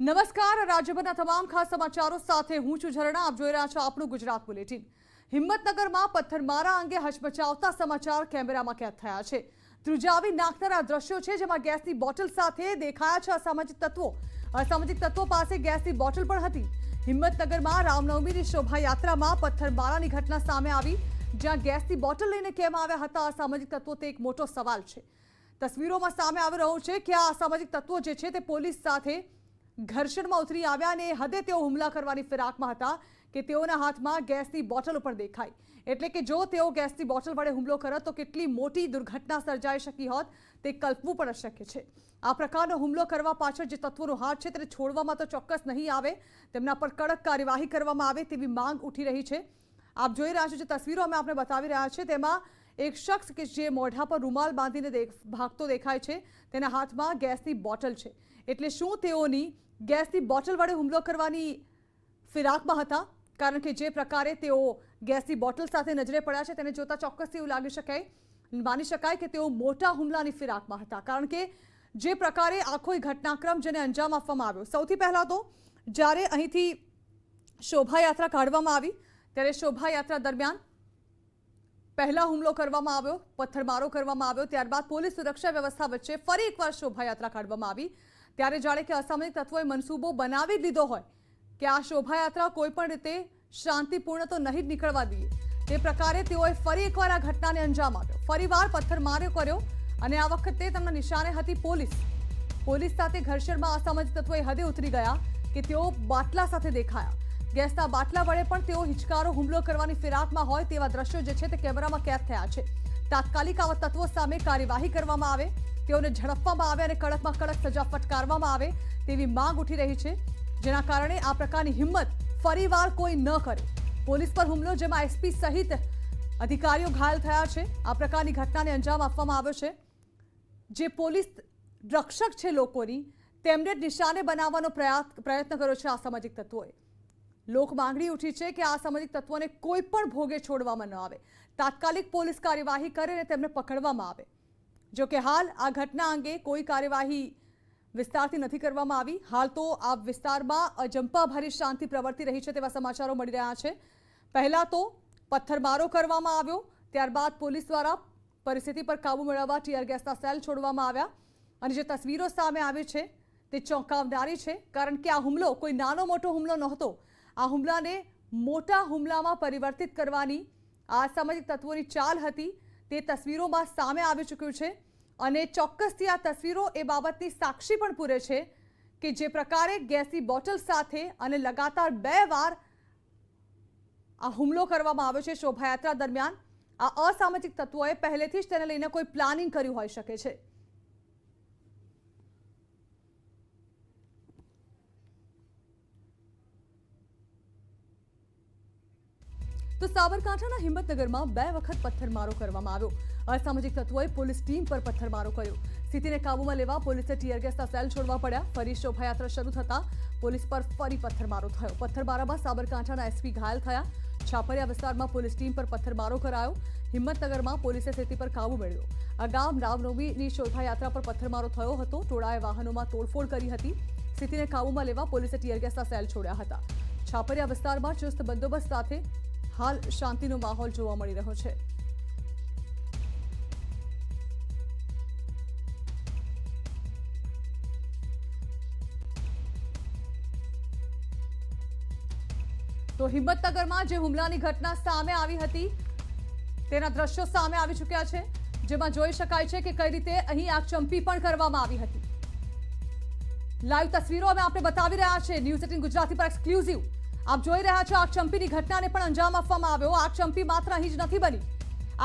નમસ્કાર, રાજ્યભરના તમામ ખાસ સમાચારો સાથે હું છું ઝરણા. આપ જોઈ રહ્યા છો આપણું ગુજરાત બુલેટિન. હિંમતનગરમાં પથ્થરમારા અંગે હચમચાવતા સમાચાર કેમેરામાં કેદ થયા છે. ધ્રુજાવી નાખનારા દ્રશ્યો છે જેમાં ગેસની બોટલ સાથે દેખાયા છે અસામાજિક તત્વો. અસામાજિક તત્વો પાસે ગેસની બોટલ પણ હતી. હિંમતનગરમાં રામનવમીની શોભાયાત્રામાં પથ્થરમારાની ઘટના સામે આવી, જ્યાં ગેસની બોટલ લઈને કેમ આવ્યા હતા અસામાજિક તત્વો તે એક મોટો સવાલ છે. તસવીરોમાં સામે આવી રહ્યું છે કે આ અસામાજિક તત્વો જે છે તે પોલીસ સાથે ઘર્ષણમાં ઉતરી આવ્યા અને હદે તેઓ હુમલા કરવાની ફિરાકમાં હતા કે તેઓના હાથમાં ગેસની બોટલ પણ દેખાઈ. એટલે કે જો તેઓ ગેસની બોટલ વડે હુમલો કરત તો કેટલી મોટી દુર્ઘટના સર્જાઈ શકી હોત તે કલ્પવું પણ અશક્ય છે. આ પ્રકારનો હુમલો કરવા પાછળ જે તત્વોનો હાથ છે તેને છોડવામાં તો ચોક્કસ નહીં આવે, તેમના પર કડક કાર્યવાહી કરવામાં આવે તેવી માંગ ઉઠી રહી છે. આપ જોઈ રહ્યા છો જે તસવીરો અમે આપને બતાવી રહ્યા છે તેમાં એક શખ્સ કે જે મોઢા પર રૂમાલ બાંધીને ભાગતો દેખાય છે, તેના હાથમાં ગેસની બોટલ છે. એટલે શું તેઓની ગેસની બોટલ વડે હુમલો કરવાની ફિરાકમાં હતા, કારણ કે જે પ્રકારે તેઓ ગેસની બોટલ સાથે નજરે પડ્યા છે, તેને જોતા ચોક્કસથી એવું લાગી શકાય, માની શકાય કે તેઓ મોટા હુમલાની ફિરાકમાં હતા, કારણ કે જે પ્રકારે આખો ઘટનાક્રમ જેને અંજામ આપવામાં આવ્યો. સૌથી પહેલાં તો જ્યારે અહીંથી શોભાયાત્રા કાઢવામાં આવી, ત્યારે શોભાયાત્રા દરમિયાન પહેલા હુમલો કરવામાં આવ્યો, પથ્થરમારો કરવામાં આવ્યો, ત્યારબાદ પોલીસ સુરક્ષા વ્યવસ્થા વચ્ચે ફરી એકવાર શોભાયાત્રા કાઢવામાં આવી. ત્યારે જાણે કે અસામાજિક તત્વોએ મનસૂબો બનાવી દીધો હોય કે આ શોભાયાત્રા કોઈપણ રીતે શાંતિપૂર્ણ તો નહીં જ નીકળવા દઈએ. તે પ્રકારે તેઓએ ફરી એકવાર આ ઘટનાને અંજામ આપ્યો. ફરીવાર પથ્થરમારો કર્યો અને આ વખતે તેમના નિશાને હતી પોલીસ. પોલીસ સાથે ઘર્ષણમાં અસામાજિક તત્વોએ હદે ઉતરી ગયા કે તેઓ બાટલા સાથે દેખાયા. ગેસના બાટલા વડે પણ તેઓ હિચકારો, હુમલો કરવાની ફિરાકમાં હોય તેવા દ્રશ્યો જે છે તે કેમેરામાં કેદ થયા છે. તાત્કાલિક આવા તત્વો સામે કાર્યવાહી કરવામાં આવે તેઓને ઝડપવામાં આવે અને કડકમાં કડક સજા ફટકારવામાં આવે તેવી માંગ ઉઠી રહી છે, જેના કારણે આ પ્રકારની હિંમત ફરીવાર કોઈ ન કરે. પોલીસ પર હુમલો, જેમાં એસપી સહિત અધિકારીઓ ઘાયલ થયા છે, આ પ્રકારની ઘટનાને અંજામ આપવામાં આવ્યો છે. જે પોલીસ રક્ષક છે લોકોની, તેમને નિશાને બનાવવાનો પ્રયત્ન કર્યો છે અસામાજિક તત્વોએ. લોક માંગણી ઉઠી છે કે આ સામાજિક તત્વોને કોઈ પણ ભોગે છોડવામાં ન આવે. તાત્કાલિક પોલીસ કાર્યવાહી કરે અને તેમને પકડવામાં આવે. જો કે હાલ આ ઘટના અંગે કોઈ કાર્યવાહી વિસ્તારથી નથી કરવામાં આવી. હાલ તો આ વિસ્તારમાં અજંપાભરી શાંતિ પ્રવર્તી રહી છે તેવા સમાચારો મળી રહ્યા છે. પહેલાં તો પથ્થરમારો કરવામાં આવ્યો, ત્યારબાદ પોલીસ દ્વારા પરિસ્થિતિ પર કાબુ મેળવવા ટીયર ગેસના સેલ છોડવામાં આવ્યા અને જે તસવીરો સામે આવી છે તે ચોંકાવનારી છે. કારણ કે આ હુમલો કોઈ નાનો મોટો હુમલો નહોતો. આ હુમલાને મોટા હુમલામાં પરિવર્તિત કરવાની આ સામાજિક તત્વોની ચાલ હતી. તે તસવીરોમાં સામે આવી ચૂક્યું છે અને ચોક્કસથી આ તસવીરો એ બાબતની સાક્ષી પણ પૂરે છે કે જે પ્રકારે ગેસની બોટલ સાથે અને લગાતાર બે વાર આ હુમલો કરવામાં આવ્યો છે શોભાયાત્રા દરમિયાન. આ અસામાજિક તત્વોએ પહેલેથી જ તેને લઈને કોઈ પ્લાનિંગ કર્યું હોઈ શકે છે. તો સાબરકાંઠાના હિંમતનગરમાં બે વખત પથ્થરમારો કરવામાં આવ્યો. અસામાજિક તત્વોએ પોલીસ ટીમ પર પથ્થરમારો કર્યો. સ્થિતિને કાબૂમાં લેવા પોલીસે ટીયર ગેસના સેલ છોડવા પડ્યા. ફરી શોભાયાત્રા શરૂ થતા પોલીસ પર ફરી પથ્થરમારો થયો. પથ્થરમારામાં સાબરકાંઠાના એસપી ઘાયલ થયા. છાપરિયા વિસ્તારમાં પોલીસ ટીમ પર પથ્થરમારો કરાયો. હિંમતનગરમાં પોલીસે સ્થિતિ પર કાબુ મેળવ્યો. અગાઉ રામનવમીની શોભાયાત્રા પર પથ્થરમારો થયો હતો. ટોળાએ વાહનોમાં તોડફોડ કરી હતી. સ્થિતિને કાબૂમાં લેવા પોલીસે ટીયર ગેસના સેલ છોડ્યા હતા. છાપરિયા વિસ્તારમાં ચુસ્ત બંદોબસ્ત સાથે હાલ શાંતિનો માહોલ જોવા મળી રહ્યો છે. તો હિંમતનગરમાં જે હુમલાની ઘટના સામે આવી હતી, તેના દ્રશ્યો સામે આવી ચૂક્યા છે, જેમાં જોઈ શકાય છે કે કઈ રીતે અહીં આગચંપી પણ કરવામાં આવી હતી. લાઈવ તસવીરો અમે આપણે બતાવી રહ્યા છે ન્યૂઝ એટીન ગુજરાતી પર એક્સક્લુઝિવ આપ જોઈ રહ્યા છો આગચંપીની ઘટનાને પણ અંજામ આપવામાં આવ્યો. આગચંપી માત્ર અહીં જ નથી બની.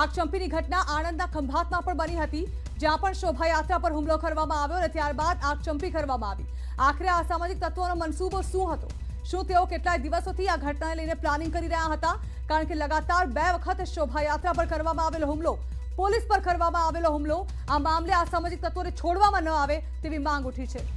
આગચંપીની ઘટના આણંદના ખંભાતમાં પણ બની હતી, જ્યાં પણ શોભાયાત્રા પર હુમલો કરવામાં આવ્યો અને ત્યારબાદ આગચંપી કરવામાં આવી. આખરે આ અસામાજિક તત્વોનો મનસૂબો શું હતો? શું તેઓ કેટલાય દિવસોથી આ ઘટનાને લઈને પ્લાનિંગ કરી રહ્યા હતા? કારણ કે લગાતાર બે વખત શોભાયાત્રા પર કરવામાં આવેલો હુમલો, પોલીસ પર કરવામાં આવેલો હુમલો, આ મામલે અસામાજિક તત્વોને છોડવામાં ન આવે તેવી માંગ ઉઠી છે.